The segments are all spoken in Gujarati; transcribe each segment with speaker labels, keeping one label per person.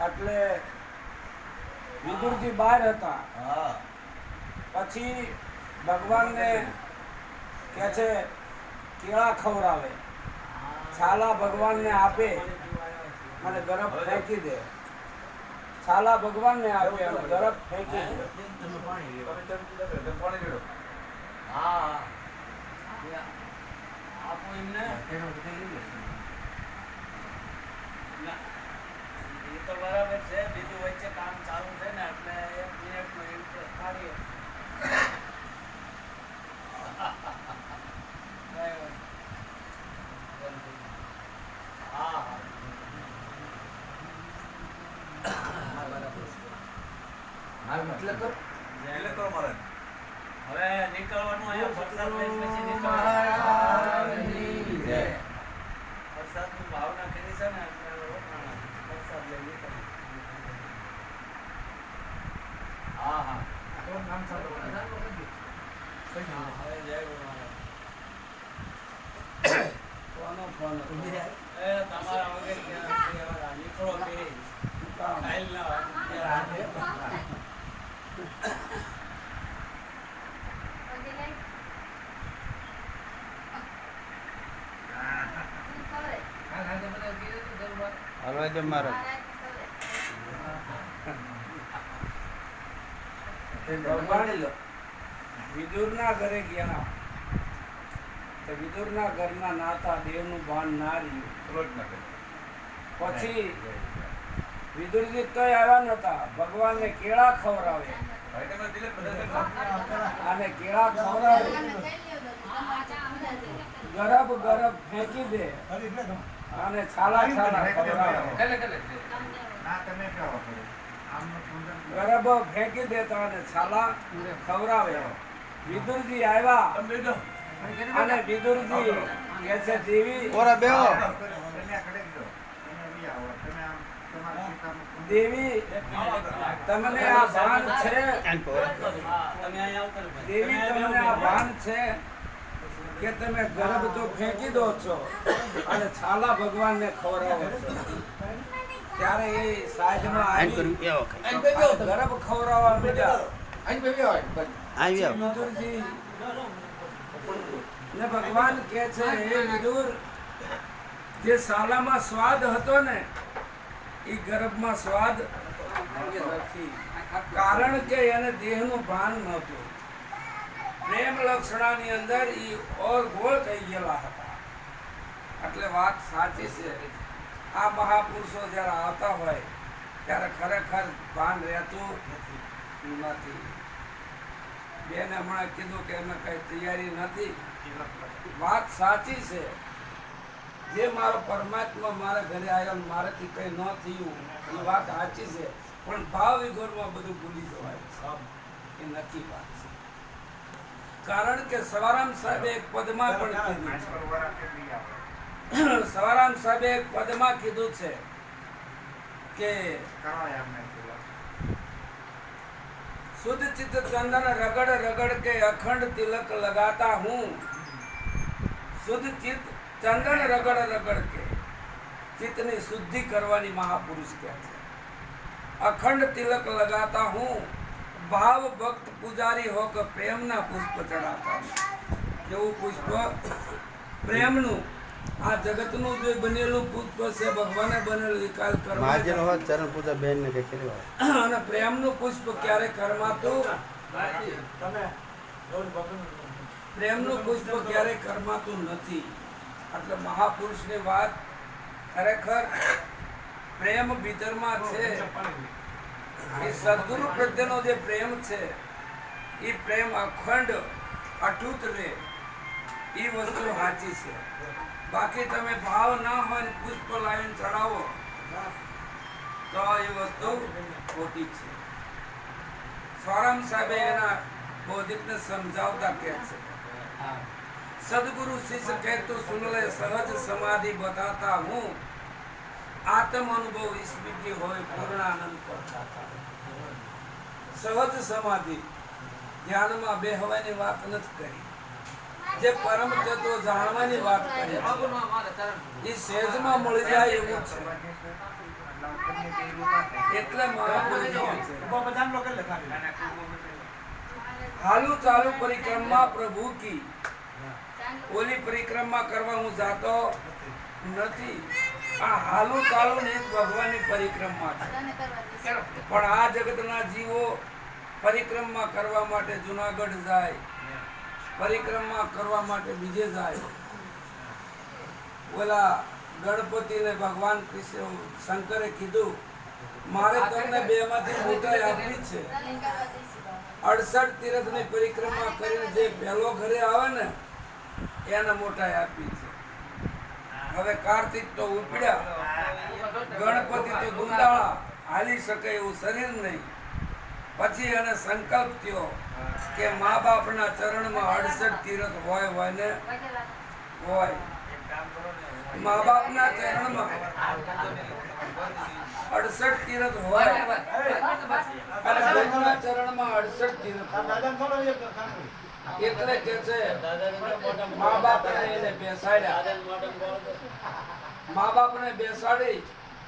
Speaker 1: એટલે વિદુરજી બહાર હતા.
Speaker 2: હા.
Speaker 1: પછી ભગવાનને કે છે કેળા ખવડાવે. છાલા ભગવાનને આપે. અને ગરબ ફેંકી દે. છાલા ભગવાનને આપે અને ગરબ ફેંકી દે
Speaker 2: તમે પાણી રેડો. તમે ચમચી લેજો, તમે પાણી રેડો. હા
Speaker 3: આપો એમને
Speaker 2: એનો તો કઈ લઈ લેશું.
Speaker 3: ના. એ તો બરાબર છે બીજું વચ્ચે કામ ચાલુ છે ને એટલે એક મિનિટનો ઇન્ટરેસ્ટ કાઢીએ બરાબર. હા હા
Speaker 2: એટલે કરો. એટલે કરો મારે.
Speaker 3: હવે નીકળવાનું અહીંયા વરસાદ પછી
Speaker 2: મહારાજની જય.
Speaker 3: વરસાદની ભાવના કરી છે ને વરસાદ લઈને નીકળ્યા. હા હા
Speaker 2: નામ સાંભળો.
Speaker 3: હવે જય ગુરુ
Speaker 1: કોનો ફોન
Speaker 3: એ તમારા વગર ક્યાં નીકળો કે. કાલ ના
Speaker 4: હલવા દે મારો
Speaker 1: વિદુરના ઘરે ગયા. તો વિદુરના ઘરના નાતા દેવનું ભાન ના રહ્યું. પછી. વિદુરજી તોય આવ્યા નતા. ભગવાનને કેળા ખવડાવે.
Speaker 2: તમે
Speaker 1: અને કેળા ખવડાવે. ગરબ ગરબ ફેંકી દે. અને છાલા છાલા ગરબ ફેંકી દેતા અને છાલા ખવડાવે. વિદુરજી આવ્યા.
Speaker 2: તમે
Speaker 1: અને વિદુરજી કે છે દેવી
Speaker 4: ઓરા બેહો.
Speaker 1: દેવી તમને આ ભાન છે. દેવી તમને આ ભાન છે કે તમે ગરબ તો ફેંકી દો છો અને છાલા ભગવાનને ખવડાવો છો. ત્યારે એ સાજમાં આવી
Speaker 4: એ
Speaker 1: ગરબ ખવડાવવા માંડ્યા. મધુરજી ને ભગવાન કે છે હે વિદુર જે સાલામાં સ્વાદ હતો ને એ ગર્ભમાં સ્વાદ નથી કારણ કે એને દેહનું ભાન નહોતું. પ્રેમ લક્ષણાની અંદર ઈ ઓર ગોળ થઈ ગયેલા હતા. એટલે વાત સાચી છે. આ મહાપુરુષો જ્યારે આવતા હોય, ત્યારે ખરેખર ભાન રહેતું નથી. બેન હમણાં કીધું કે એમને કઈ તૈયારી નથી. વાત સાચી છે. જે મારો પરમાત્મા મારા ઘરે આવ્યો મારાથી કંઈ ન થયું એ વાત સાચી છે પણ ભાવ વિગોરમાં બધું ભૂલી જવાય. એ નથી વાત કારણ કે સવારામ સાહેબે એક પદમાં પણ કીધું સવારામ સાહેબે એક પદમાં કીધું છે કે શુદ્ધ ચિત્ત ચંદન રગડ રગડ કે અખંડ તિલક લગાતા હું. શુદ્ધ ચિત્ત ચંદન રગડ રગડ કે ચિત્તની શુદ્ધિ કરવાની મહાપુરુષ કહે છે. અખંડ તિલક લગાતા હું ભાવ ભક્ત પૂજારી હો કે પ્રેમના પુષ્પ ચડાતા જેવું કેવું પુષ્પ? પ્રેમનું. આ જગતનું જે બનેલું પુષ્પ છે ભગવાને બનેલું વિકાલ કરવા
Speaker 4: મહાજન હોત ચરણ પૂજા બેન ને કર્યું
Speaker 1: અને પ્રેમનું પુષ્પ ક્યારે કરમાતું? પ્રેમનું પુષ્પ ક્યારે કરમાતું નથી. એટલે મહાપુરુષની વાત ખરેખર પ્રેમ ભીતરમાં છે. એ સદગુરુ પ્રત્યેનો જે પ્રેમ છે, એ પ્રેમ અખંડ, અટૂટ રહે એ વસ્તુ સાચી છે. બાકી તમે ભાવ ના હોય ને પુષ્પ લાવીને ચડાવો, તો એ વસ્તુ ખોટી છે. સ્વરામ સાહેબે એના બૌદ્ધિકને સમજાવતા કહે છે. સદગુરુ શિષ્ય કહે તો સુન સહજ સમાધિ બતાતા હું આત્મ અનુભવ સ્મૃતિ હોય પરતાતા સહજ સમાધિ ધ્યાનમાં બેહવાની વાત નથી કરી જે પરમ તત્વ જાણવાની વાત કરી એ સહેજમાં મળી જાય એવું છે। એટલે છે. ચાલુ પરિક્રમા પ્રભુ કી. ઓલી પરિક્રમા કરવા હું જાતો નથી. આ હાલું કાલું ને ભગવાનની પરિક્રમા છે. પણ આ જગતના જીવો પરિક્રમા કરવા માટે જુનાગઢ જાય. પરિક્રમા કરવા માટે બીજે જાય. ઓલા ગણપતિને ભગવાન કૃષ્ણ શંકરે કીધું મારે તમને બે માંથી મોટાઈ આપવી છે. અડસઠ તીર્થની પરિક્રમા કરીને જે પહેલો ઘરે આવે ને એને મોટા આપી છે. હવે કાર્તિક તો ઉપડ્યા. ગણપતિ તો ગુંદાળા. હાલી શકે એવું શરીર નહીં. પછી એને સંકલ્પ થયો કે મા બાપના ચરણમાં અડસઠ તીરથ હોય હોય ને હોય. મા બાપના ચરણમાં અડસઠ તીરથ હોય. અને ચરણમાં અડસઠ તીર્થ. એટલે કે છે મા બાપને એને બેસાડ્યા મા બાપને બેસાડી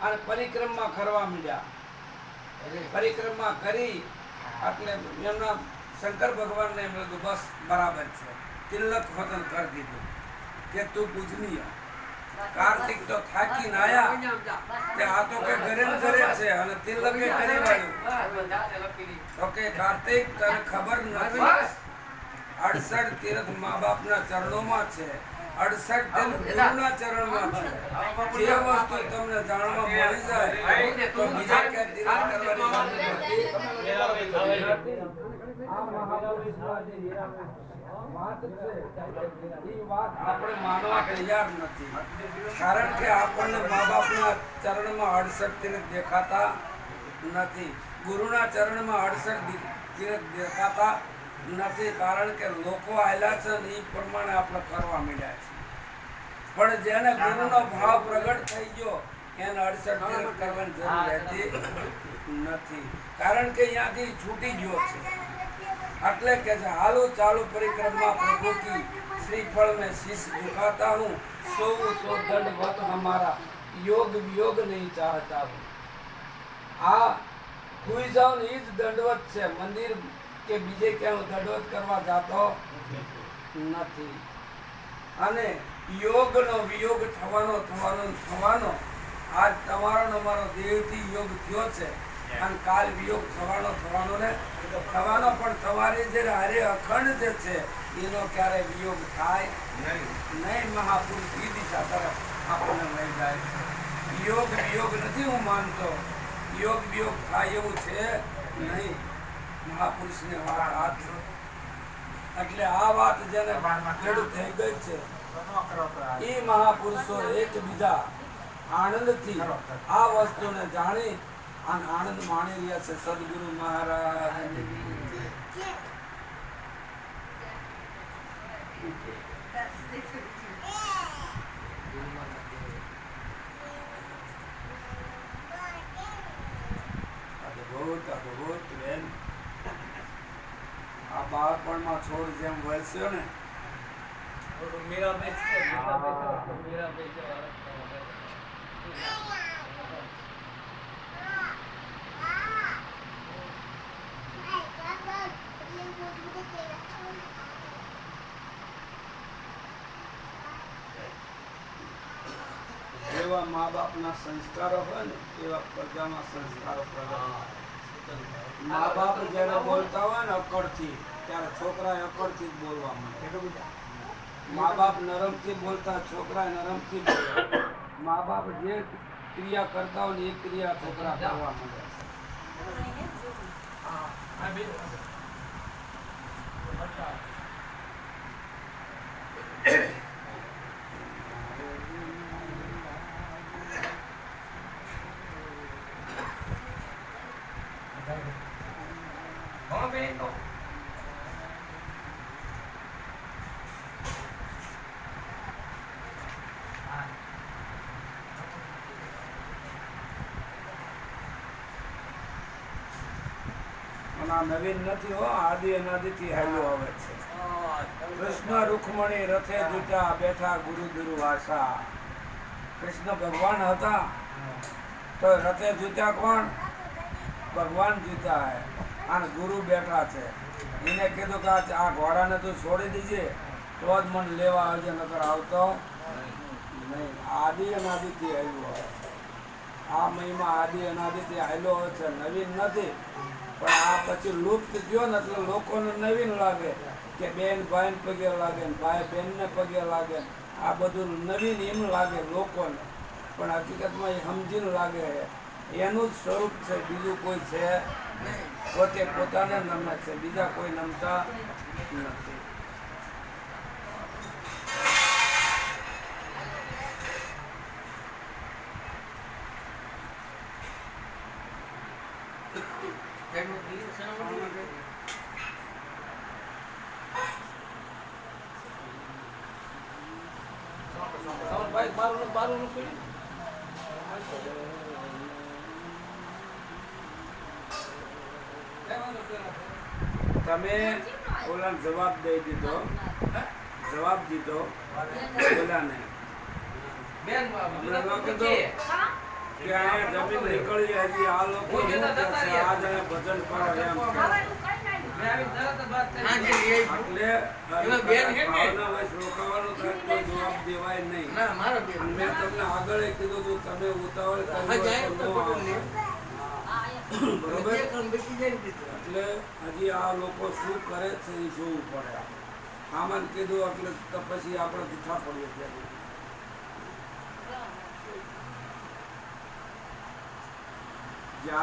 Speaker 1: અને પરિક્રમા કરવા માંડ્યા પરિક્રમા કરી એટલે એમના શંકર ભગવાનને એમ લાગ્યું બસ બરાબર છે તિલક વતન કરી દીધું કે તું પૂજનીય કાર્તિક તો થાકી આયા કે આ તો કે ઘરે ઘરે છે અને તિલકે કરી વાળ્યું તો કે કાર્તિક તને ખબર નથી અડસઠ તીર્થ મા બાપના ચરણોમાં છે. અડસઠ ગુરુના ચરણમાં છે. જે વસ્તુ તમને જાણવા મળી જાય તો બીજા ક્યાં તીર્થ કરવાની આપણે માનવા તૈયાર નથી. કારણ કે આપણને મા બાપના ચરણમાં અડસઠ તીર્થ દેખાતા નથી. ગુરુના ચરણમાં અડસઠ તીર્થ દેખાતા નથી કારણ કે લોકો આવેલા છે એ પ્રમાણે આપણે કરવા માંડ્યા છે. પણ જેને ગુરુનો ભાવ પ્રગટ થઈ ગયો એને અડસઠ કરવાની જરૂર રહેતી નથી. કારણ કે અહીંયાથી છૂટી ગયો છે. એટલે કે છે હાલો ચાલુ પરિક્રમા પ્રભુ શ્રીફળ મેં શીશ ઝુકાતા હું સો સો દંડ વત હમારા યોગ વિયોગ નહીં ચાહતા હું. આ ખુઈ જાઉં ને એ જ દંડવત છે મંદિર કે બીજે ક્યાં હું કરવા જાતો નથી. અને યોગનો વિયોગ થવાનો થવાનો થવાનો આજ તમારો અમારો દેવથી યોગ થયો છે. અને કાલ વિયોગ થવાનો થવાનો ને થવાનો પણ તમારી જે હારે અખંડ જે છે એનો ક્યારે વિયોગ થાય નહીં. મહાપુરુષ એ દિશા તરફ આપણને લઈ જાય છે. યોગ વિયોગ નથી હું માનતો. યોગ વિયોગ થાય એવું છે નહીં. મહાપુરુષની વાત આ એટલે આ વાત જેને ખેડૂત થઈ ગઈ છે એ મહાપુરુષો એકબીજા આનંદથી આ વસ્તુને જાણી અને આનંદ માણી રહ્યા છે. સદગુરુ મહારાજ અદભુત અદભુત બેન આ બાળપણમાં છોડ જેમ વળસ્યો ને. એવા મા બાપના સંસ્કારો હોય ને એવા પ્રજામાં સંસ્કારો પ્રગટ મા બાપ જ્યારે બોલતા હોય ને અકળથી ત્યારે છોકરા અકળથી જ બોલવા માંડે મા બાપ નરમથી બોલતા છોકરા નરમથી બોલે મા બાપ જે ક્રિયા કરતા હોય એ ક્રિયા છોકરા કરવા માંડે અને આ નવીન નથી હો આદિ અનાદિથી હાલ્યો આવે છે. કૃષ્ણ રૂકમણી રથે જૂટા બેઠા ગુરુ દુર્વાસા કૃષ્ણ ભગવાન હતા. તો રથે જૂત્યા કોણ? ભગવાન જીતા હે અને ગુરુ બેઠા છે. એને કીધું કે આ ઘોડાને તું છોડી દીજે તો જ મને લેવા આવજે નકર આવતો નહીં. આદિ અનાદિથી આવ્યો આ મહિમા આદિ અનાદિથી આવેલો છે. નવીન નથી. પણ લુપ્ત થયો ને એટલે લોકોને નવીન લાગે કે બેન ભાઈને પગે લાગે ને ભાઈ બહેનને પગે લાગે આ બધું નવીન એમ લાગે લોકોને. પણ હકીકતમાં એ સમજીને લાગે એનું જ સ્વરૂપ છે, બીજું કોઈ છે પોતે પોતાને નમે છે, બીજા કોઈ નમતા નથી. તમે ઓલાને જવાબ દઈ દીધો. જવાબ દીધો ઓલાને. કે. જમીન નીકળી હજી આ લોકો? આ જણે ભજન કરો એમ એટલે ભાવનાવશ રોકાવાનું થાય. દેવાય નહીં. મેં તમને આગળ કીધું હતું તમે ઉતાવળ. બરોબર? એટલે હજી આ લોકો શું કરે છે એ જોવું પડે આમાં કીધું એટલે પછી આપણે જૂઠા પડીએ ત્યારે જ્યારે